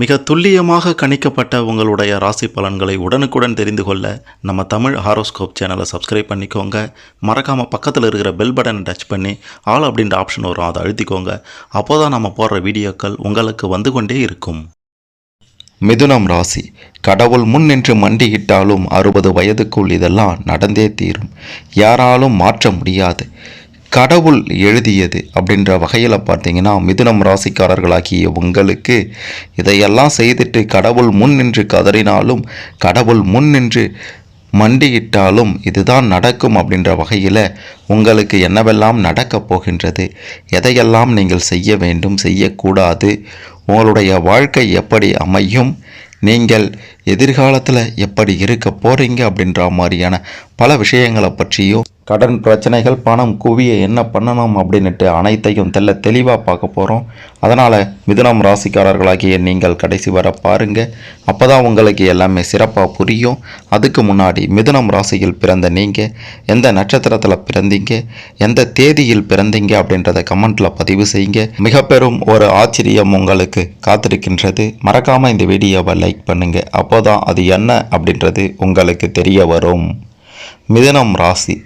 மிக துல்லியமாக கணிக்கப்பட்ட உங்களுடைய ராசி பலன்களை உடனுக்குடன் தெரிந்து கொள்ள நம்ம தமிழ் ஹாரோஸ்கோப் சேனலை சப்ஸ்கிரைப் பண்ணிக்கோங்க. மறக்காமல் பக்கத்தில் இருக்கிற பெல் பட்டனை டச் பண்ணி ஆல் அப்படின்ற ஆப்ஷன் வரும் அதை அழுத்திக்கோங்க. அப்போ தான் நம்ம போடுற வீடியோக்கள் உங்களுக்கு வந்து கொண்டே இருக்கும். மிதுனம் ராசி. கடவுள் முன் நின்று மண்டியிட்டாலும் அறுபது வயதுக்குள் இதெல்லாம் நடந்தே தீரும். யாராலும் மாற்ற முடியாது. கடவுள் எழுதியது அப்படின்ற வகையில் பார்த்தீங்கன்னா மிதுனம் ராசிக்காரர்களாகிய உங்களுக்கு இதையெல்லாம் செய்துட்டு கடவுள் முன் நின்று கதறினாலும் கடவுள் முன் நின்று மண்டியிட்டாலும் இதுதான் நடக்கும் அப்படின்ற வகையில் உங்களுக்கு என்னவெல்லாம் நடக்கப் போகின்றது? எதையெல்லாம் நீங்கள் செய்ய வேண்டும் செய்யக்கூடாது? உங்களுடைய வாழ்க்கை எப்படி அமையும்? நீங்கள் எதிர்காலத்தில் எப்படி இருக்க போகிறீங்க அப்படின்ற மாதிரியான பல விஷயங்களை பற்றியும் கடன் பிரச்சனைகள் பணம் குவிய என்ன பண்ணணும் அப்படின்னுட்டு அனைத்தையும் தெல்ல தெளிவாக பார்க்க போகிறோம் அதனால் மிதுனம் ராசிக்காரர்களாகிய நீங்கள் கடைசி வர பாருங்கள் அப்போ தான் உங்களுக்கு எல்லாமே சிறப்பாக புரியும். அதுக்கு முன்னாடி மிதுனம் ராசியில் பிறந்த நீங்கள் எந்த நட்சத்திரத்தில் பிறந்தீங்க எந்த தேதியில் பிறந்தீங்க அப்படின்றத கமெண்ட்டில் பதிவு செய்யுங்க. மிக பெரும் ஒரு ஆச்சரியம் உங்களுக்கு காத்திருக்கின்றது. மறக்காமல் இந்த வீடியோவை லைக் பண்ணுங்கள் அப்போ தான் அது என்ன அப்படின்றது உங்களுக்கு தெரிய வரும். மிதுனம் ராசி.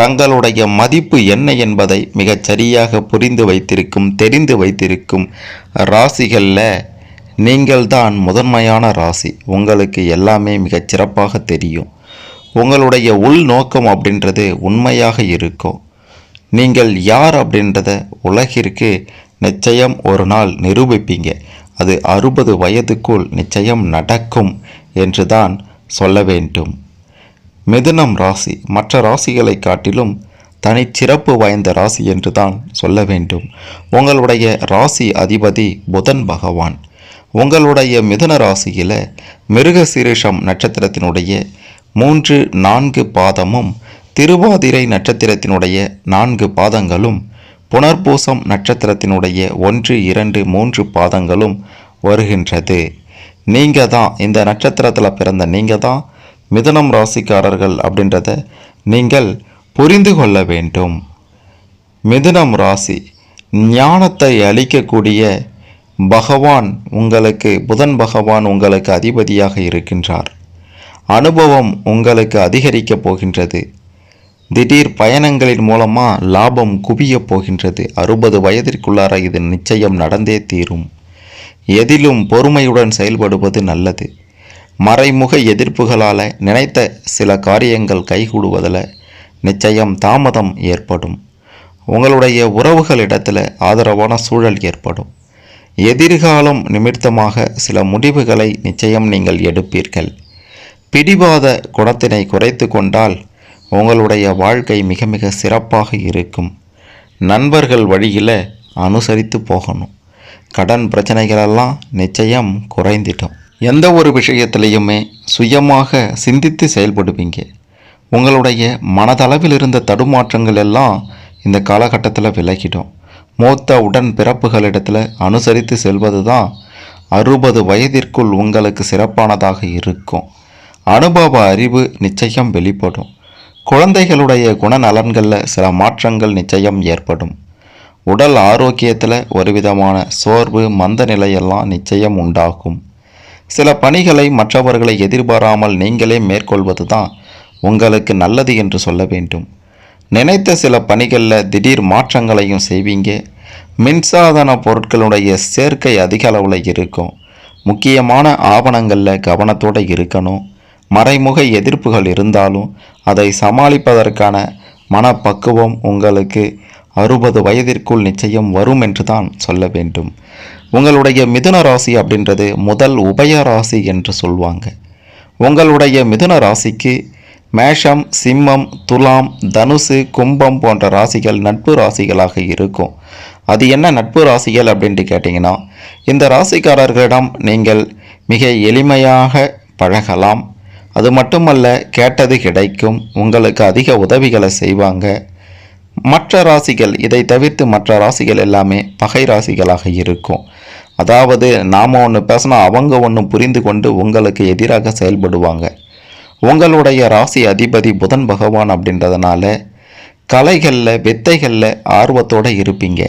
தங்களுடைய மதிப்பு என்ன என்பதை மிகச் சரியாக புரிந்து வைத்திருக்கும் தெரிந்து வைத்திருக்கும் ராசிகளில் நீங்கள்தான் முதன்மையான ராசி. உங்களுக்கு எல்லாமே மிகச் சிறப்பாக தெரியும். உங்களுடைய உள் நோக்கம் அப்படின்றது உண்மையாக இருக்கும். நீங்கள் யார் அப்படின்றத உலகிற்கு நிச்சயம் ஒரு நாள் நிரூபிப்பீங்க. அது அறுபது வயதுக்குள் நிச்சயம் நடக்கும் என்று தான் சொல்ல வேண்டும். மிதுனம் ராசி. மற்ற ராசிகளை காட்டிலும் தனிச்சிறப்பு வாய்ந்த ராசி என்று தான் சொல்ல வேண்டும். உங்களுடைய ராசி அதிபதி புதன் பகவான். உங்களுடைய மிதுன ராசியில் மிருகசீரிஷம் நட்சத்திரத்தினுடைய மூன்று நான்கு பாதமும் திருவாதிரை நட்சத்திரத்தினுடைய நான்கு பாதங்களும் புனர்பூசம் நட்சத்திரத்தினுடைய ஒன்று இரண்டு மூன்று பாதங்களும் வருகின்றது. நீங்கள் தான் இந்த நட்சத்திரத்தில் பிறந்த நீங்கள் தான் மிதுனம் ராசிக்காரர்கள் அப்படின்றத நீங்கள் புரிந்து கொள்ள வேண்டும். மிதுனம் ராசி ஞானத்தை அளிக்கக்கூடிய பகவான் உங்களுக்கு புதன் பகவான் உங்களுக்கு அதிபதியாக இருக்கின்றார். அனுபவம் உங்களுக்கு அதிகரிக்கப் போகின்றது. திடீர் பயணங்களின் மூலமாக லாபம் குவியப் போகின்றது. அறுபது வயதிற்குள்ளார இது நிச்சயம் நடந்தே தீரும். எதிலும் பொறுமையுடன் செயல்படுவது நல்லது. மறைமுக எதிர்ப்புகளால் நினைத்த சில காரியங்கள் கைகூடுவதில் நிச்சயம் தாமதம் ஏற்படும். உங்களுடைய உறவுகளிடத்தில் ஆதரவான சூழல் ஏற்படும். எதிர்காலம் நிமித்தமாக சில முடிவுகளை நிச்சயம் நீங்கள் எடுப்பீர்கள். பிடிவாத குணத்தினை குறைத்து கொண்டால் உங்களுடைய வாழ்க்கை மிக மிக சிறப்பாக இருக்கும். நண்பர்கள் வழியில் அனுசரித்து போகணும். கடன் பிரச்சனைகளெல்லாம் நிச்சயம் குறைந்திடும். எந்த ஒரு விஷயத்திலையுமே சுயமாக சிந்தித்து செயல்படுவீங்க. உங்களுடைய மனதளவில் இருந்த தடுமாற்றங்கள் எல்லாம் இந்த காலகட்டத்தில் விலகிடும். மூத்த உடன் பிறப்புகளிடத்தில் அனுசரித்து செல்வது தான் அறுபது வயதிற்குள் உங்களுக்கு சிறப்பானதாக இருக்கும். அனுபவ அறிவு நிச்சயம் வெளிப்படும். குழந்தைகளுடைய குணநலன்களில் சில மாற்றங்கள் நிச்சயம் ஏற்படும். உடல் ஆரோக்கியத்தில் ஒரு விதமான சோர்வு மந்த நிலையெல்லாம் நிச்சயம் உண்டாகும். சில பணிகளை மற்றவர்களை எதிர்பாராமல் நீங்களே மேற்கொள்வது தான் உங்களுக்கு நல்லது என்று சொல்ல வேண்டும். நினைத்த சில பணிகளில் திடீர் மாற்றங்களையும் செய்வீங்க. மின்சாதன பொருட்களுடைய சேர்க்கை அதிக அளவில் இருக்கும். முக்கியமான ஆவணங்களில் கவனத்தோடு இருக்கணும். மறைமுக எதிர்ப்புகள் இருந்தாலும் அதை சமாளிப்பதற்கான மனப்பக்குவம் உங்களுக்கு அறுபது வயதிற்குள் நிச்சயம் வரும் என்று தான் சொல்ல வேண்டும். உங்களுடைய மிதுன ராசி அப்படின்றது முதல் உபய ராசி என்று சொல்லுவாங்க. உங்களுடைய மிதுன ராசிக்கு மேஷம் சிம்மம் துலாம் தனுசு கும்பம் போன்ற ராசிகள் நட்பு ராசிகளாக இருக்கும். அது என்ன நட்பு ராசிகள் அப்படின்ட்டு கேட்டிங்கன்னா இந்த ராசிக்காரர்களிடம் நீங்கள் மிக எளிமையாக பழகலாம். அது மட்டுமல்ல கேட்டது கிடைக்கும் உங்களுக்கு அதிக உதவிகளை செய்வாங்க. மற்ற ராசிகள் இதை தவிர்த்து மற்ற ராசிகள் எல்லாமே பகை ராசிகளாக இருக்கும். அதாவது நாம் ஒன்று பேசினா அவங்க ஒன்று புரிந்து கொண்டு உங்களுக்கு எதிராக செயல்படுவாங்க. உங்களுடைய ராசி அதிபதி புதன் பகவான் அப்படின்றதுனால கலைகளில் வித்தைகளில் ஆர்வத்தோடு இருப்பீங்க.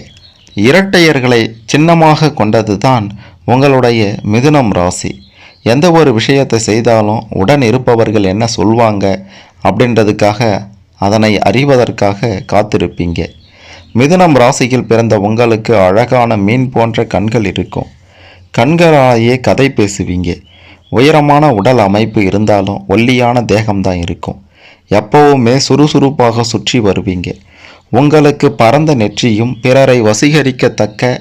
இரட்டையர்களை சின்னமாக கொண்டது தான் உங்களுடைய மிதுனம் ராசி. எந்த ஒரு விஷயத்தை செய்தாலும் உடன் இருப்பவர்கள் என்ன சொல்வாங்க அப்படின்றதுக்காக அதனை அறிவதற்காக காத்திருப்பீங்க. மிதுனம் ராசியில் பிறந்த உங்களுக்கு அழகான மீன் போன்ற கண்கள் இருக்கும். கண்களாலேயே கதை பேசுவீங்க. உயரமான உடல் அமைப்பு இருந்தாலும் ஒல்லியான தேகம்தான் இருக்கும். எப்பவுமே சுறுசுறுப்பாக சுற்றி வருவீங்க. உங்களுக்கு பரந்த நெற்றியும் பிறரை வசீகரிக்கத்தக்க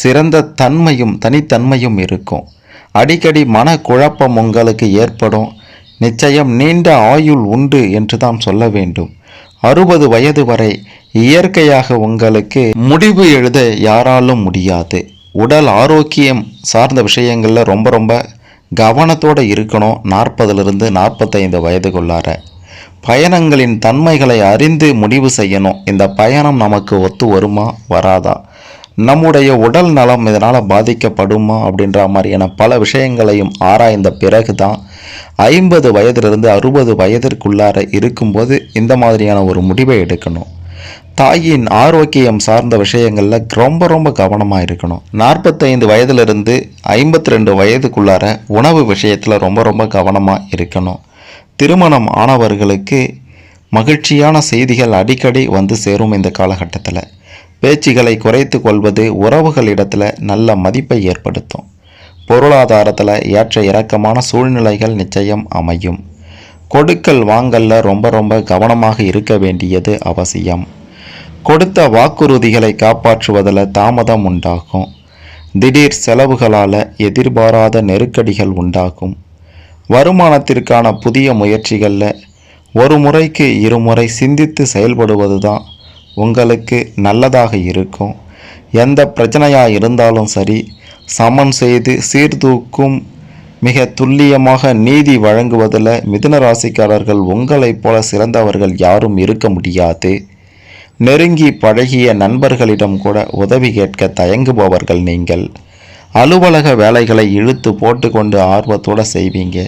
சிறந்த தன்மையும் தனித்தன்மையும் இருக்கும். அடிக்கடி மன குழப்பம் உங்களுக்கு ஏற்படும். நிச்சயம் நீண்ட ஆயுள் உண்டு என்று தான் சொல்ல வேண்டும். அறுபது வயது வரை இயற்கையாக உங்களுக்கு முடிவு எழுத யாராலும் முடியாது. உடல் ஆரோக்கியம் சார்ந்த விஷயங்களில் ரொம்ப ரொம்ப கவனத்தோடு இருக்கணும். நாற்பதுலேருந்து நாற்பத்தைந்து வயதுக்குள்ளார. பயணங்களின் தன்மைகளை அறிந்து முடிவு செய்யணும். இந்த பயணம் நமக்கு ஒத்து வருமா? வராதா? நம்முடைய உடல் நலம் இதனால் பாதிக்கப்படுமா அப்படின்ற மாதிரியான பல விஷயங்களையும் ஆராய்ந்த பிறகு தான் ஐம்பது வயதிலிருந்து அறுபது வயதிற்குள்ளார இருக்கும்போது இந்த மாதிரியான ஒரு முடிவை எடுக்கணும். தாயின் ஆரோக்கியம் சார்ந்த விஷயங்களில் ரொம்ப ரொம்ப கவனமாக இருக்கணும். நாற்பத்தைந்து வயதிலிருந்து ஐம்பத்தி ரெண்டு வயதுக்குள்ளார உணவு விஷயத்தில் ரொம்ப ரொம்ப கவனமாக இருக்கணும். திருமணம் ஆனவர்களுக்கு மகிழ்ச்சியான செய்திகள் அடிக்கடி வந்து சேரும் இந்த காலகட்டத்தில். பேச்சுகளை குறைத்து கொள்வது உறவுகளிடத்தில் நல்ல மதிப்பை ஏற்படுத்தும். பொருளாதாரத்தில் ஏற்ற இறக்கமான சூழ்நிலைகள் நிச்சயம் அமையும். கொடுக்கல் வாங்கல்ல ரொம்ப ரொம்ப கவனமாக இருக்க வேண்டியது அவசியம். கொடுத்த வாக்குறுதிகளை காப்பாற்றுவதில் தாமதம் உண்டாகும். திடீர் செலவுகளால் எதிர்பாராத நெருக்கடிகள் உண்டாகும். வருமானத்திற்கான புதிய முயற்சிகளில் ஒரு முறைக்கு இருமுறை சிந்தித்து செயல்படுவது தான் உங்களுக்கு நல்லதாக இருக்கும். எந்த பிரச்சனையாக இருந்தாலும் சரி சமன் செய்து சீர்தூக்கும் மிக துல்லியமாக நீதி வழங்குவதில் மிதுன ராசிக்காரர்கள் உங்களைப் போல சிறந்தவர்கள் யாரும் இருக்க முடியாது. நெருங்கி பழகிய நண்பர்களிடம் கூட உதவி கேட்க தயங்குபவர்கள் நீங்கள். அலுவலக வேலைகளை இழுத்து போட்டுக்கொண்டு ஆர்வத்தோடு செய்வீங்க.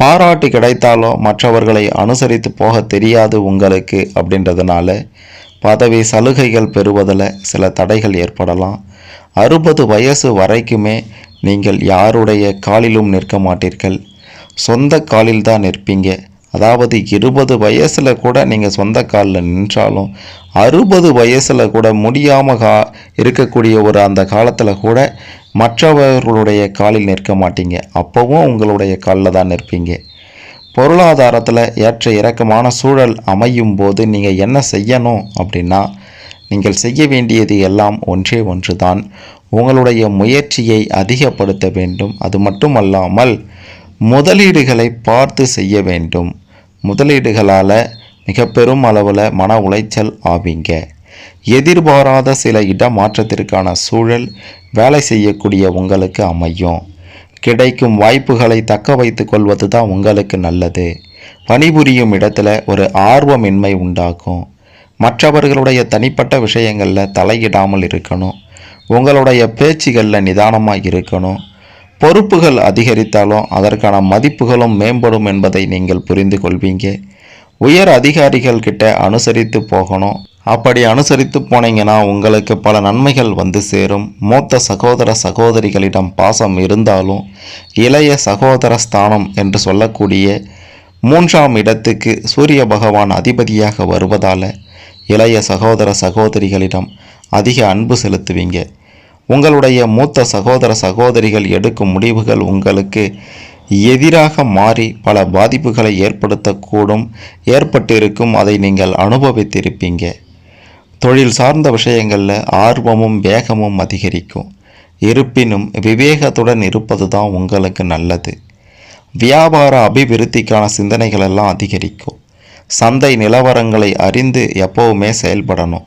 பாராட்டு கிடைத்தாலோ மற்றவர்களை அனுசரித்து போக தெரியாது உங்களுக்கு அப்படின்றதுனால பதவி சலுகைகள் பெறுவதில் சில தடைகள் ஏற்படலாம். அறுபது வயசு வரைக்குமே நீங்கள் யாருடைய காலிலும் நிற்க மாட்டீர்கள். சொந்த காலில் தான் நிற்பீங்க. அதாவது இருபது வயசில் கூட நீங்கள் சொந்த காலில் நின்றாலும் அறுபது வயசில் கூட முடியாமல் கா இருக்கக்கூடிய ஒரு அந்த காலத்தில் கூட மற்றவர்களுடைய காலில் நிற்க மாட்டீங்க. அப்போவும் உங்களுடைய காலில் தான் நிற்பீங்க. பொருளாதாரத்தில் ஏற்ற இறக்கமான சூழல் அமையும் போது நீங்கள் என்ன செய்யணும் அப்படின்னா நீங்கள் செய்ய வேண்டியது எல்லாம் ஒன்றே ஒன்று தான் உங்களுடைய முயற்சியை அதிகப்படுத்த வேண்டும். அது மட்டுமல்லாமல் முதலீடுகளை பார்த்து செய்ய வேண்டும். முதலீடுகளால் மிக பெரும் அளவில் மன உளைச்சல் ஆவீங்க. எதிர்பாராத சில இடமாற்றத்திற்கான சூழல் வேலை செய்யக்கூடிய உங்களுக்கு அமையும். கிடைக்கும் வாய்ப்புகளை தக்க வைத்து கொள்வது தான் உங்களுக்கு நல்லது. பணிபுரியும் இடத்துல ஒரு ஆர்வமின்மை உண்டாக்கும். மற்றவர்களுடைய தனிப்பட்ட விஷயங்களில் தலையிடாமல் இருக்கணும். உங்களுடைய பேச்சுகளில் நிதானமாக இருக்கணும். பொறுப்புகள் அதிகரித்தாலும் அதற்கான மதிப்புகளும் மேம்படும் என்பதை நீங்கள் புரிந்து கொள்வீங்க உயர் அதிகாரிகள் கிட்ட அனுசரித்து போகணும். அப்படி அனுசரித்து போனீங்கன்னா உங்களுக்கு பல நன்மைகள் வந்து சேரும். மூத்த சகோதர சகோதரிகளிடம் பாசம் இருந்தாலும் இளைய சகோதர ஸ்தானம் என்று சொல்லக்கூடிய மூன்றாம் இடத்துக்கு சூரிய பகவான் அதிபதியாக வருவதால் இளைய சகோதர சகோதரிகளிடம் அதிக அன்பு செலுத்துவீங்க. உங்களுடைய மூத்த சகோதர சகோதரிகள் எடுக்கும் முடிவுகள் உங்களுக்கு எதிராக மாறி பல பாதிப்புகளை ஏற்படுத்தக்கூடும் ஏற்பட்டிருக்கும் அதை நீங்கள் அனுபவித்திருப்பீங்க. தொழில் சார்ந்த விஷயங்களில் ஆர்வமும் வேகமும் அதிகரிக்கும். இருப்பினும் விவேகத்துடன் இருப்பது தான் உங்களுக்கு நல்லது. வியாபார அபிவிருத்திக்கான சிந்தனைகளெல்லாம் அதிகரிக்கும். சந்தை நிலவரங்களை அறிந்து எப்போவுமே செயல்படணும்.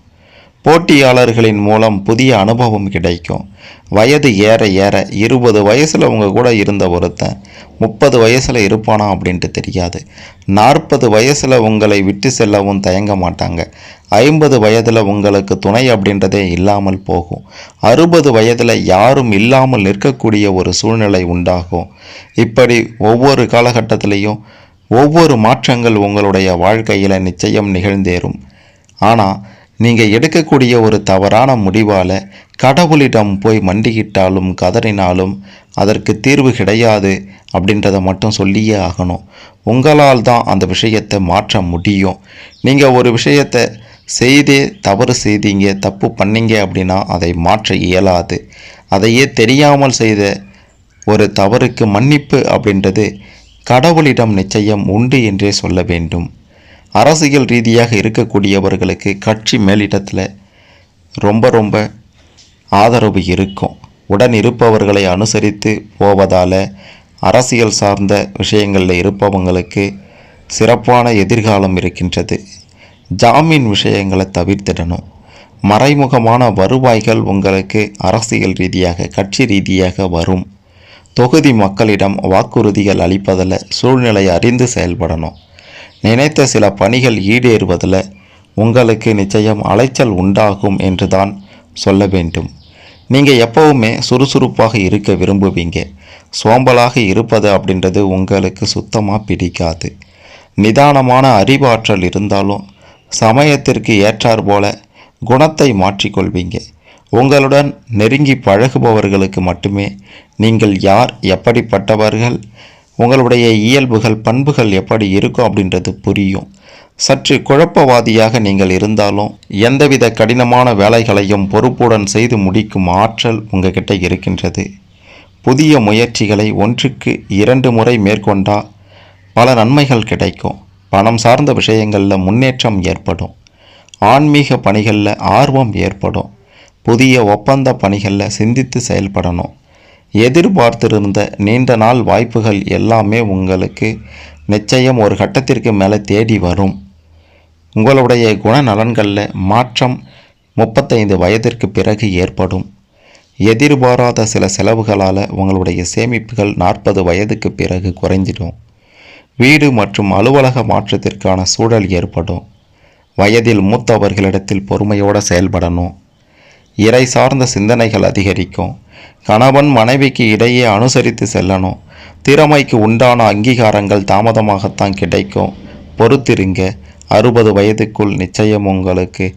போட்டியாளர்களின் மூலம் புதிய அனுபவம் கிடைக்கும். வயது ஏற ஏற இருபது வயசில் அவங்க கூட இருந்த ஒருத்தன் முப்பது வயசில் இருப்பானா அப்படின்ட்டு தெரியாது. நாற்பது வயசில் உங்களை விட்டு செல்லவும் தயங்க மாட்டாங்க. ஐம்பது வயதில் உங்களுக்கு துணை அப்படின்றதே இல்லாமல் போகும். அறுபது வயதில் யாரும் இல்லாமல் நிற்கக்கூடிய ஒரு சூழ்நிலை உண்டாகும். இப்படி ஒவ்வொரு காலகட்டத்திலையும் ஒவ்வொரு மாற்றங்கள் உங்களுடைய வாழ்க்கையில் நிச்சயம் நிகழ்ந்தேறும். ஆனால் நீங்கள் எடுக்கக்கூடிய ஒரு தவறான முடிவால் கடவுளிடம் போய் மண்டிக்கிட்டாலும் கதறினாலும் அதற்கு தீர்வு கிடையாது அப்படின்றத மட்டும் சொல்லியே ஆகணும். உங்களால் தான் அந்த விஷயத்தை மாற்ற முடியும். நீங்கள் ஒரு விஷயத்தை செய்தே தவறு செய்தீங்க தப்பு பண்ணீங்க அப்படின்னா அதை மாற்ற இயலாது. அதையே தெரியாமல் செய்த ஒரு தவறுக்கு மன்னிப்பு அப்படின்றது கடவுளிடம் நிச்சயம் உண்டு என்றே சொல்ல வேண்டும். அரசியல் ரீதியாக இருக்கக்கூடியவர்களுக்கு கட்சி மேலிடத்தில் ரொம்ப ரொம்ப ஆதரவு இருக்கும். உடன் இருப்பவர்களை அனுசரித்து போவதால் அரசியல் சார்ந்த விஷயங்களில் இருப்பவங்களுக்கு சிறப்பான எதிர்காலம் இருக்கின்றது. ஜாமீன் விஷயங்களை தவிர்த்திடணும். மறைமுகமான வருவாய்கள் உங்களுக்கு அரசியல் ரீதியாக கட்சி ரீதியாக வரும். தொகுதி மக்களிடம் வாக்குறுதிகள் அளிப்பதில் சூழ்நிலை அறிந்து செயல்படணும். நினைத்த சில பணிகள் ஈடேறுவதில் உங்களுக்கு நிச்சயம் அலைச்சல் உண்டாகும் என்று தான் சொல்ல வேண்டும். நீங்கள் எப்பவுமே சுறுசுறுப்பாக இருக்க விரும்புவீங்க. சோம்பலாக இருப்பது அப்படின்றது உங்களுக்கு சுத்தமாக பிடிக்காது. நிதானமான அறிவாற்றல் இருந்தாலும் சமயத்திற்கு ஏற்றார் போல குணத்தை மாற்றிக்கொள்வீங்க. உங்களுடன் நெருங்கி பழகுபவர்களுக்கு மட்டுமே நீங்கள் யார் எப்படிப்பட்டவர்கள் உங்களுடைய இயல்புகள் பண்புகள் எப்படி இருக்கும் அப்படின்றது புரியும். சற்று குழப்பவாதியாக நீங்கள் இருந்தாலும் எந்தவித கடினமான வேலைகளையும் பொறுப்புடன் செய்து முடிக்கும் ஆற்றல் உங்ககிட்ட இருக்கின்றது. புதிய முயற்சிகளை ஒன்றுக்கு இரண்டு முறை மேற்கொண்டால் பல நன்மைகள் கிடைக்கும். பணம் சார்ந்த விஷயங்களில் முன்னேற்றம் ஏற்படும். ஆன்மீக பணிகளில் ஆர்வம் ஏற்படும். புதிய ஒப்பந்த பணிகளில் சிந்தித்து செயல்படணும். எதிர்பார்த்திருந்த நீண்ட நாள் வாய்ப்புகள் எல்லாமே உங்களுக்கு நிச்சயம் ஒரு கட்டத்திற்கு மேலே தேடி வரும். உங்களுடைய குணநலன்களில் மாற்றம் முப்பத்தைந்து வயதிற்கு பிறகு ஏற்படும். எதிர்பாராத சில செலவுகளால் உங்களுடைய சேமிப்புகள் நாற்பது வயதுக்கு பிறகு குறைஞ்சிடும். வீடு மற்றும் அலுவலக மாற்றத்திற்கான சூழல் ஏற்படும். வயதில் மூத்தவர்களிடத்தில் பொறுமையோடு செயல்படணும். இறை சார்ந்த சிந்தனைகள் அதிகரிக்கும். கணவன் மனைவிக்கு இடையே அனுசரித்து செல்லணும். திறமைக்கு உண்டான அங்கீகாரங்கள் தாமதமாகத்தான் கிடைக்கும். பொறுத்திருங்க. அறுபது வயதுக்குள் நிச்சயம் உங்களுக்கு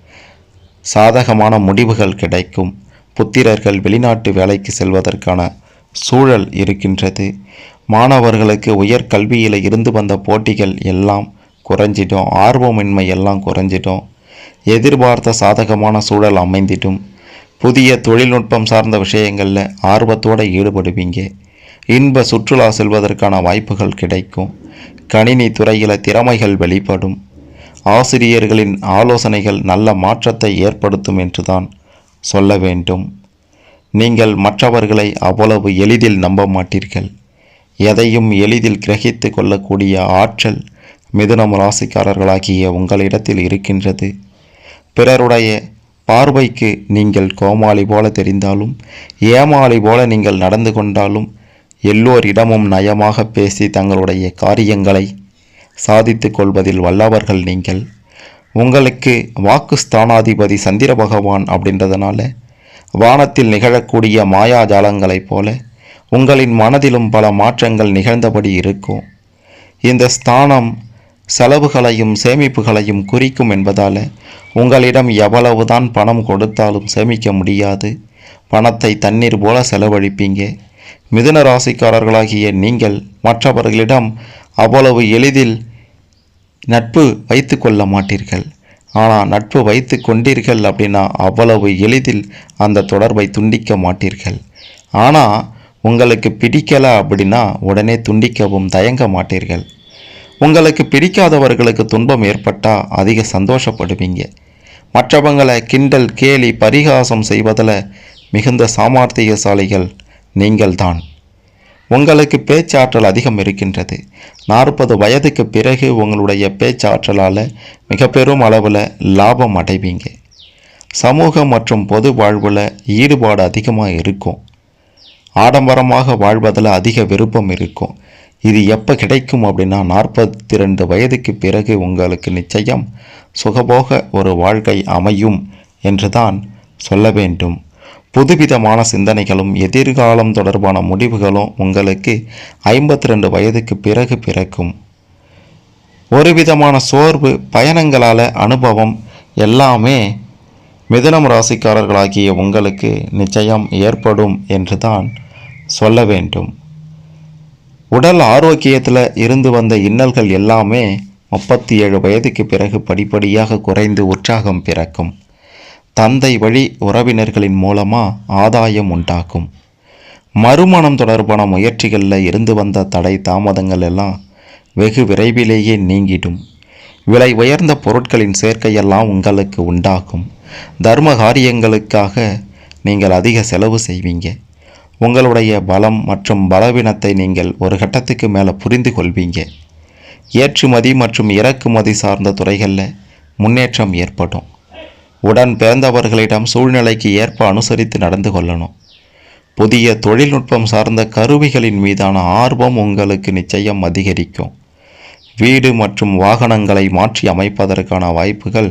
சாதகமான முடிவுகள் கிடைக்கும். புத்திரர்கள் வெளிநாட்டு வேலைக்கு செல்வதற்கான சூழல் இருக்கின்றது. மாணவர்களுக்கு உயர் கல்வியில் இருந்து வந்த போட்டிகள் எல்லாம் குறைஞ்சிடும். ஆர்வமின்மை எல்லாம் குறைஞ்சிடும். எதிர்பார்த்த சாதகமான சூழல் அமைந்திடும். புதிய தொழில்நுட்பம் சார்ந்த விஷயங்களில் ஆர்வத்தோடு ஈடுபடுவீங்க. இன்ப சுற்றுலா செல்வதற்கான வாய்ப்புகள் கிடைக்கும். கணினி துறையில் திறமைகள் வெளிப்படும். ஆசிரியர்களின் ஆலோசனைகள் நல்ல மாற்றத்தை ஏற்படுத்தும் என்று தான் சொல்ல வேண்டும். நீங்கள் மற்றவர்களை அவ்வளவு எளிதில் நம்ப மாட்டீர்கள். எதையும் எளிதில் கிரகித்து கொள்ளக்கூடிய ஆற்றல் மிதுனம் ராசிக்காரர்களாகிய உங்களிடத்தில் இருக்கின்றது. பிறருடைய பார்வைக்கு நீங்கள் கோமாளி போல தெரிந்தாலும் ஏமாளி போல நீங்கள் நடந்து கொண்டாலும் எல்லோரிடமும் நயமாக பேசி தங்களுடைய காரியங்களை சாதித்து கொள்வதில் வல்லவர்கள் நீங்கள். உங்களுக்கு வாக்கு ஸ்தானாதிபதி சந்திர பகவான் அப்படின்றதுனால வானத்தில் நிகழக்கூடிய மாயாஜாலங்களைப் போல உங்களின் மனதிலும் பல மாற்றங்கள் நிகழ்ந்தபடி இருக்கும். இந்த ஸ்தானம் செலவுகளையும் சேமிப்புகளையும் குறிக்கும் என்பதால் உங்களிடம் எவ்வளவுதான் பணம் கொடுத்தாலும் சேமிக்க முடியாது. பணத்தை தண்ணீர் போல செலவழிப்பீங்க. மிதுன ராசிக்காரர்களாகிய நீங்கள் மற்றவர்களிடம் அவ்வளவு எளிதில் நட்பு வைத்து கொள்ள மாட்டீர்கள். ஆனால் நட்பு வைத்து கொண்டீர்கள் அப்படின்னா அவ்வளவு எளிதில் அந்த தொடர்பை துண்டிக்க மாட்டீர்கள். ஆனால் உங்களுக்கு பிடிக்கலை அப்படின்னா உடனே துண்டிக்கவும் தயங்க மாட்டீர்கள். உங்களுக்கு பிடிக்காதவர்களுக்கு துன்பம் ஏற்பட்டால் அதிக சந்தோஷப்படுவீங்க. மற்றவங்களை கிண்டல் கேலி பரிகாசம் செய்வதில் மிகுந்த சாமர்த்தியசாலிகள் நீங்கள்தான். உங்களுக்கு பேச்சாற்றல் அதிகம் இருக்கின்றது. நாற்பது வயதுக்கு பிறகு உங்களுடைய பேச்சாற்றலால் மிக பெரும் அளவில் லாபம் அடைவீங்க. சமூக மற்றும் பொது வாழ்வில் ஈடுபாடு அதிகமாக இருக்கும். ஆடம்பரமாக வாழ்வதில் அதிக விருப்பம் இருக்கும். இது எப்போ கிடைக்கும் அப்படின்னா நாற்பத்தி ரெண்டு வயதுக்கு பிறகு உங்களுக்கு நிச்சயம் சுகபோக ஒரு வாழ்க்கை அமையும் என்று தான் சொல்ல வேண்டும். புதுவிதமான சிந்தனைகளும் எதிர்காலம் தொடர்பான முடிவுகளும் உங்களுக்கு ஐம்பத்தி ரெண்டு வயதுக்கு பிறகு பிறக்கும். ஒரு விதமான சோர்வு பயணங்களால் அனுபவம் எல்லாமே மிதனம் ராசிக்காரர்களாகிய உங்களுக்கு நிச்சயம் ஏற்படும் என்று தான் சொல்ல வேண்டும். உடல் ஆரோக்கியத்தில் இருந்து வந்த இன்னல்கள் எல்லாமே முப்பத்தி ஏழு வயதுக்கு பிறகு படிப்படியாக குறைந்து உற்சாகம் பிறக்கும். தந்தை வழி உறவினர்களின் மூலமாக ஆதாயம் உண்டாகும். மறுமணம் தொடர்பான முயற்சிகளில் இருந்து வந்த தடை தாமதங்கள் எல்லாம் வெகு விரைவிலேயே நீங்கிடும். விலை உயர்ந்த பொருட்களின் சேர்க்கையெல்லாம் உங்களுக்கு உண்டாகும். தர்ம காரியங்களுக்காக நீங்கள் அதிக செலவு செய்வீங்க. உங்களுடைய பலம் மற்றும் பலவீனத்தை நீங்கள் ஒரு கட்டத்துக்கு மேலே புரிந்து கொள்வீங்க ஏற்றுமதி மற்றும் இறக்குமதி சார்ந்த துறைகளில் முன்னேற்றம் ஏற்படும். உடன் பிறந்தவர்களிடம் சூழ்நிலைக்கு ஏற்ப அனுசரித்து நடந்து கொள்ளணும். புதிய தொழில்நுட்பம் சார்ந்த கருவிகளின் மீதான ஆர்வம் உங்களுக்கு நிச்சயம் அதிகரிக்கும். வீடு மற்றும் வாகனங்களை மாற்றி அமைப்பதற்கான வாய்ப்புகள்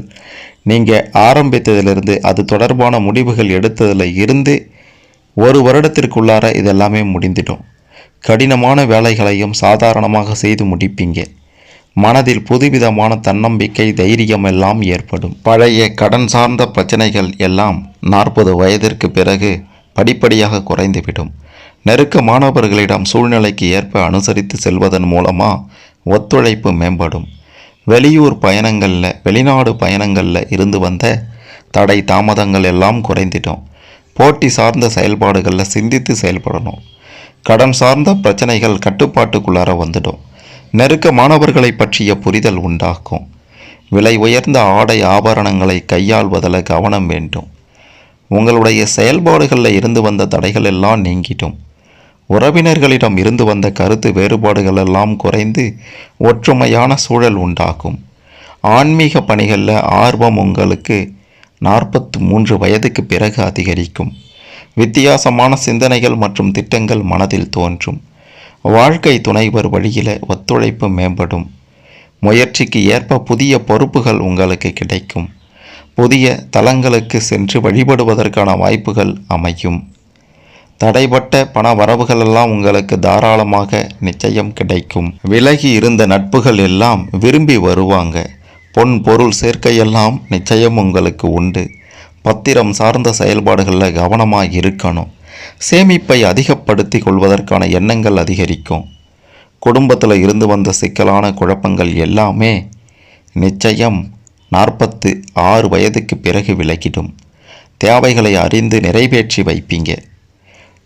நீங்கள் ஆரம்பித்ததிலிருந்து அது தொடர்பான முடிவுகள் எடுத்ததில் இருந்து ஒரு வருடத்திற்குள்ளார இதெல்லாமே முடிந்துடும் கடினமான வேலைகளையும் சாதாரணமாக செய்து முடிப்பீங்க. மனதில் புதுவிதமான தன்னம்பிக்கை தைரியம் எல்லாம் ஏற்படும். பழைய கடன் சார்ந்த பிரச்சனைகள் எல்லாம் நாற்பது வயதிற்கு பிறகு படிப்படியாக குறைந்துவிடும். நெருக்கமானவர்களிடம் சூழ்நிலைக்கு ஏற்ப அனுசரித்து செல்வதன் மூலமாக ஒத்துழைப்பு மேம்படும். வெளியூர் பயணங்களில் வெளிநாடு பயணங்களில் இருந்து வந்த தடை தாமதங்கள் எல்லாம் குறைந்திடும் போட்டி சார்ந்த செயல்பாடுகளில் சிந்தித்து செயல்படணும். கடன் சார்ந்த பிரச்சனைகள் கட்டுப்பாட்டுக்குள்ளார வந்துடும். நெருக்கமானவர்களை பற்றிய புரிதல் உண்டாக்கும். விலை உயர்ந்த ஆடை ஆபரணங்களை கையாள்வதில் கவனம் வேண்டும். உங்களுடைய செயல்பாடுகளில் இருந்து வந்த தடைகள் எல்லாம் நீங்கிடும். உறவினர்களிடம் இருந்து வந்த கருத்து வேறுபாடுகள் எல்லாம் குறைந்து ஒற்றுமையான சூழல் உண்டாகும். ஆன்மீக பணிகளில் ஆர்வம் உங்களுக்கு நாற்பத்து மூன்று வயதுக்கு பிறகு அதிகரிக்கும். வித்தியாசமான சிந்தனைகள் மற்றும் திட்டங்கள் மனதில் தோன்றும். வாழ்க்கை துணைவர் வழியில் ஒத்துழைப்பு மேம்படும். முயற்சிக்கு ஏற்ப புதிய பொறுப்புகள் உங்களுக்கு கிடைக்கும். புதிய தலங்களுக்கு சென்று வழிபடுவதற்கான வாய்ப்புகள் அமையும். தடைப்பட்ட பண வரவுகளெல்லாம் உங்களுக்கு தாராளமாக நிச்சயம் கிடைக்கும். விலகி இருந்த நட்புகள் எல்லாம் விரும்பி வருவாங்க. பொன் பொருள் சேர்க்கையெல்லாம் நிச்சயம் உங்களுக்கு உண்டு. பத்திரம் சார்ந்த செயல்பாடுகளில் கவனமாக இருக்கணும். சேமிப்பை அதிகப்படுத்தி கொள்வதற்கான எண்ணங்கள் அதிகரிக்கும். குடும்பத்தில் இருந்து வந்த சிக்கலான குழப்பங்கள் எல்லாமே நிச்சயம் நாற்பத்து ஆறு வயதுக்கு பிறகு விலகிடும். தேவைகளை அறிந்து நிறைவேற்றி வைப்பீங்க.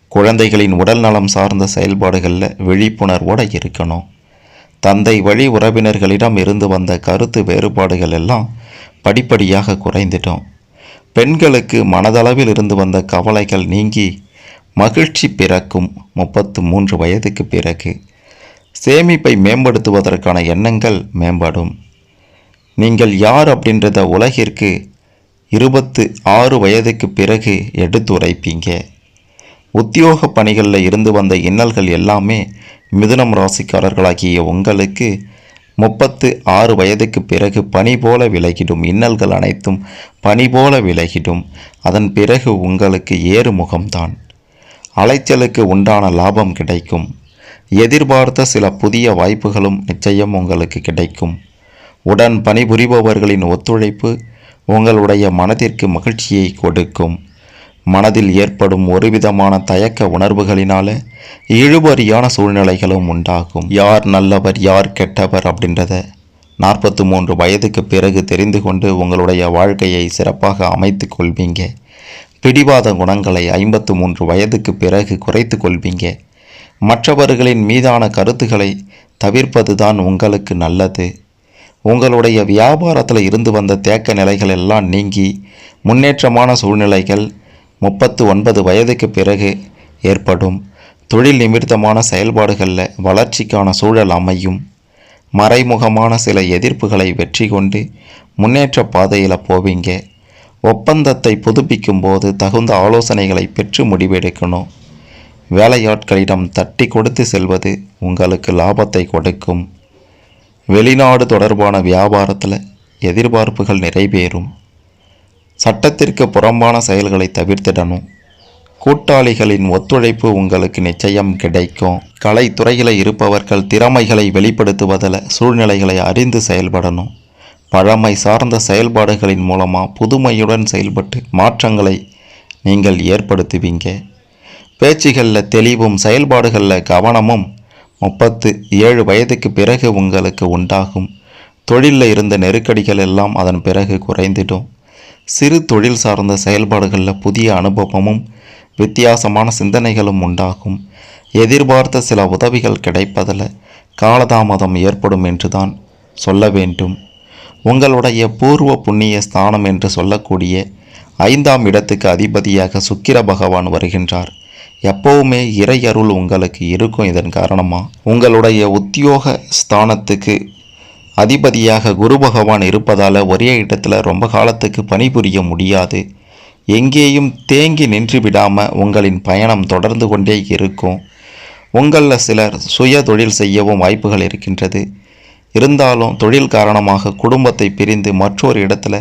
குழந்தைகளின் உடல் நலம் சார்ந்த செயல்பாடுகளில் விழிப்புணர்வோடு இருக்கணும். தந்தை வழி உறவினர்களிடம் இருந்து வந்த கருத்து வேறுபாடுகள் எல்லாம் படிப்படியாக குறைந்துட்டோம். பெண்களுக்கு மனதளவில் இருந்து வந்த கவலைகள் நீங்கி மகிழ்ச்சி பிறக்கும் முப்பத்து மூன்று வயதுக்கு பிறகு சேமிப்பை மேம்படுத்துவதற்கான எண்ணங்கள் மேம்படும். நீங்கள் யார் அப்படின்றத உலகிற்கு இருபத்து ஆறு வயதுக்கு பிறகு எடுத்துரைப்பீங்க. உத்தியோக பணிகளில் இருந்து வந்த இன்னல்கள் எல்லாமே மிதுனம் ராசிக்காரர்களாகிய உங்களுக்கு முப்பத்து ஆறு வயதுக்கு பிறகு பனி போல விலகிடும். இன்னல்கள் அனைத்தும் பனி போல விலகிடும். அதன் பிறகு உங்களுக்கு ஏறுமுகம்தான். அலைச்சலுக்கு உண்டான லாபம் கிடைக்கும். எதிர்பார்த்த சில புதிய வாய்ப்புகளும் நிச்சயம் உங்களுக்கு கிடைக்கும். உடன் பணிபுரிபவர்களின் ஒத்துழைப்பு உங்களுடைய மனதிற்கு மகிழ்ச்சியை கொடுக்கும். மனதில் ஏற்படும் ஒருவிதமான தயக்க உணர்வுகளினால இழுபறியான சூழ்நிலைகளும் உண்டாகும். யார் நல்லவர் யார் கெட்டவர் அப்படின்றத நாற்பத்து மூன்று வயதுக்கு பிறகு தெரிந்து கொண்டு உங்களுடைய வாழ்க்கையை சிறப்பாக அமைத்து கொள்வீங்க. பிடிவாத குணங்களை ஐம்பத்து மூன்று வயதுக்கு பிறகு குறைத்து கொள்வீங்க. மற்றவர்களின் மீதான கருத்துக்களை தவிர்ப்பதுதான் உங்களுக்கு நல்லது. உங்களுடைய வியாபாரத்தில் இருந்து வந்த தேக்க நிலைகள் எல்லாம் நீங்கி முன்னேற்றமான சூழ்நிலைகள் முப்பத்து ஒன்பது வயதுக்கு பிறகு ஏற்படும் தொழில் நிமித்தமான செயல்பாடுகளில் வளர்ச்சிக்கான சூழல் அமையும். மறைமுகமான சில எதிர்ப்புகளை வெற்றி கொண்டு முன்னேற்ற பாதையில் போவீங்க. ஒப்பந்தத்தை புதுப்பிக்கும் போது தகுந்த ஆலோசனைகளை பெற்று முடிவெடுக்கணும். வேலையாட்களிடம் தட்டி கொடுத்து செல்வது உங்களுக்கு லாபத்தை கொடுக்கும். வெளிநாடு தொடர்பான வியாபாரத்தில் எதிர்பார்ப்புகள் நிறைவேறும். சட்டத்திற்கு புறம்பான செயல்களை தவிர்த்திடணும். கூட்டாளிகளின் ஒத்துழைப்பு உங்களுக்கு நிச்சயம் கிடைக்கும். கலைத்துறையில் இருப்பவர்கள் திறமைகளை வெளிப்படுத்துவதில் சூழ்நிலைகளை அறிந்து செயல்படணும். பழமை சார்ந்த செயல்பாடுகளின் மூலமாக புதுமையுடன் செயல்பட்டு மாற்றங்களை நீங்கள் ஏற்படுத்துவீங்க. பேச்சுகளில் தெளிவும் செயல்பாடுகளில் கவனமும் முப்பத்து ஏழு வயதுக்கு பிறகு உங்களுக்கு உண்டாகும். தொழிலில் இருந்த நெருக்கடிகள் எல்லாம் அதன் பிறகு குறைந்திடும் சிறு தொழில் சார்ந்த செயல்பாடுகளில் புதிய அனுபவமும் வித்தியாசமான சிந்தனைகளும் உண்டாகும். எதிர்பார்த்த சில உதவிகள் கிடைப்பதில் காலதாமதம் ஏற்படும் என்றுதான் சொல்ல வேண்டும். உங்களுடைய பூர்வ புண்ணிய ஸ்தானம் என்று சொல்லக்கூடிய ஐந்தாம் இடத்துக்கு அதிபதியாக சுக்கிர பகவான் வருகின்றார். எப்பவுமே இறையருள் உங்களுக்கு இருக்கும். இதன் காரணமாக உங்களுடைய உத்தியோக ஸ்தானத்துக்கு அதிபதியாக குரு பகவான் இருப்பதால் ஒரே இடத்துல ரொம்ப காலத்துக்கு பணிபுரிய முடியாது. எங்கேயும் தேங்கி நின்று விடாமல் உங்களின் பயணம் தொடர்ந்து கொண்டே இருக்கும். உங்களில் சிலர் சுய தொழில் செய்யவும் வாய்ப்புகள் இருக்கின்றது. இருந்தாலும் தொழில் காரணமாக குடும்பத்தை பிரிந்து மற்றொரு இடத்துல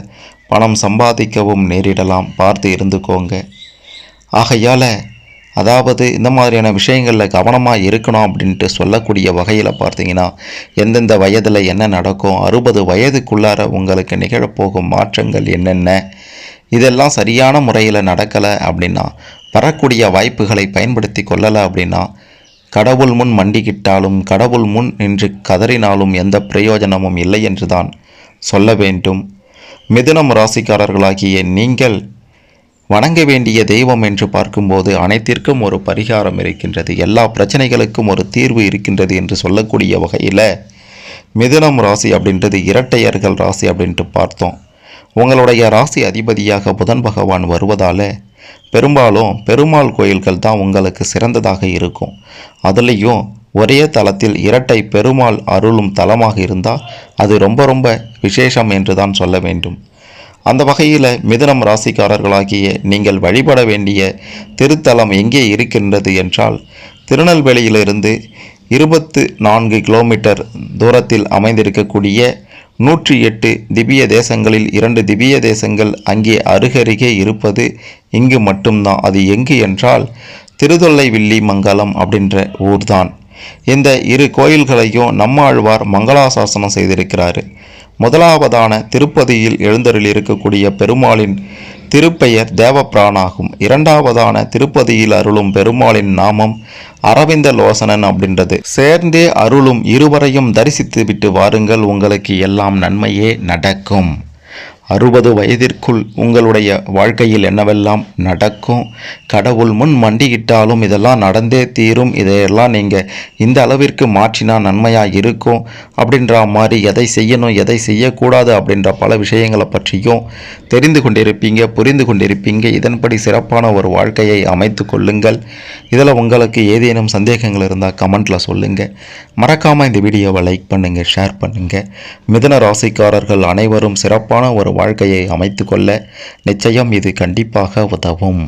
பணம் சம்பாதிக்கவும் நேரிடலாம். பார்த்து இருந்துக்கோங்க. ஆகையால் அதாவது இந்த மாதிரியான விஷயங்களில் கவனமாக இருக்கணும் அப்படின்ட்டு சொல்லக்கூடிய வகையில் பார்த்தீங்கன்னா எந்தெந்த வயதில் என்ன நடக்கும் அறுபது வயதுக்குள்ளார உங்களுக்கு நிகழப்போகும் மாற்றங்கள் என்னென்ன இதெல்லாம் சரியான முறையில் நடக்கலை அப்படின்னா வரக்கூடிய வாய்ப்புகளை பயன்படுத்தி கொள்ளலை அப்படின்னா கடவுள் முன் மண்டிக்கிட்டாலும் கடவுள் முன் நின்று கதறினாலும் எந்த பிரயோஜனமும் இல்லை என்றுதான் சொல்ல வேண்டும். மிதுனம் ராசிக்காரர்களாகிய நீங்கள் வணங்க வேண்டிய தெய்வம் என்று பார்க்கும்போது அனைத்திற்கும் ஒரு பரிகாரம் இருக்கின்றது. எல்லா பிரச்சனைகளுக்கும் ஒரு தீர்வு இருக்கின்றது என்று சொல்லக்கூடிய வகையில் மிதுனம் ராசி அப்படின்றது இரட்டையர்கள் ராசி அப்படின்ட்டு பார்த்தோம். உங்களுடைய ராசி அதிபதியாக புதன் பகவான் வருவதால் பெரும்பாலும் பெருமாள் கோயில்கள் தான் உங்களுக்கு சிறந்ததாக இருக்கும். அதுலேயும் ஒரே தளத்தில் இரட்டை பெருமாள் அருளும் தலமாக இருந்தால் அது ரொம்ப ரொம்ப விசேஷம் என்று தான் சொல்ல வேண்டும். அந்த வகையில் மிதுனம் ராசிக்காரர்களாகிய நீங்கள் வழிபட வேண்டிய திருத்தலம் எங்கே இருக்கின்றது என்றால் திருநெல்வேலியிலிருந்து இருபத்து நான்கு கிலோமீட்டர் தூரத்தில் அமைந்திருக்கக்கூடிய நூற்றி எட்டு திவ்ய தேசங்களில் இரண்டு திவ்ய தேசங்கள் அங்கே அருகருகே இருப்பது இங்கு மட்டும்தான். அது எங்கு என்றால் திருதொல்லைவில்லி மங்கலம் அப்படின்ற ஊர்தான். இந்த இரு கோயில்களையும் நம்மாழ்வார் மங்களாசாசனம் செய்திருக்கிறார். முதலாவதான திருப்பதியில் எழுந்தருள் இருக்கக்கூடிய பெருமாளின் திருப்பெயர் தேவப்பிராணாகும் இரண்டாவதான திருப்பதியில் அருளும் பெருமாளின் நாமம் அரவிந்த லோசனன் அப்படின்றது. சேர்ந்தே அருளும் இருவரையும் தரிசித்து விட்டு வாருங்கள். உங்களுக்கு எல்லாம் நன்மையே நடக்கும். அறுபது வயதிற்குள் உங்களுடைய வாழ்க்கையில் என்னவெல்லாம் நடக்கும்? கடவுள் முன் மண்டியிட்டாலும் இதெல்லாம் நடந்தே தீரும். இதையெல்லாம் நீங்கள் இந்த அளவிற்கு மாற்றினா நன்மையாக இருக்கும். அப்படின்ற மாதிரி எதை செய்யணும் எதை செய்யக்கூடாது அப்படின்ற பல விஷயங்களை பற்றியும் தெரிந்து கொண்டிருப்பீங்க புரிந்து கொண்டிருப்பீங்க. இதன்படி சிறப்பான ஒரு வாழ்க்கையை அமைத்து கொள்ளுங்கள். இதில் உங்களுக்கு ஏதேனும் சந்தேகங்கள் இருந்தால் கமெண்ட்டில் சொல்லுங்கள் மறக்காமல் இந்த வீடியோவை லைக் பண்ணுங்கள் ஷேர் பண்ணுங்கள் மிதன ராசிக்காரர்கள் அனைவரும் சிறப்பான ஒரு வாழ்க்கையை அமைத்து கொள்ள நிச்சயம் இது கண்டிப்பாக உதவும்.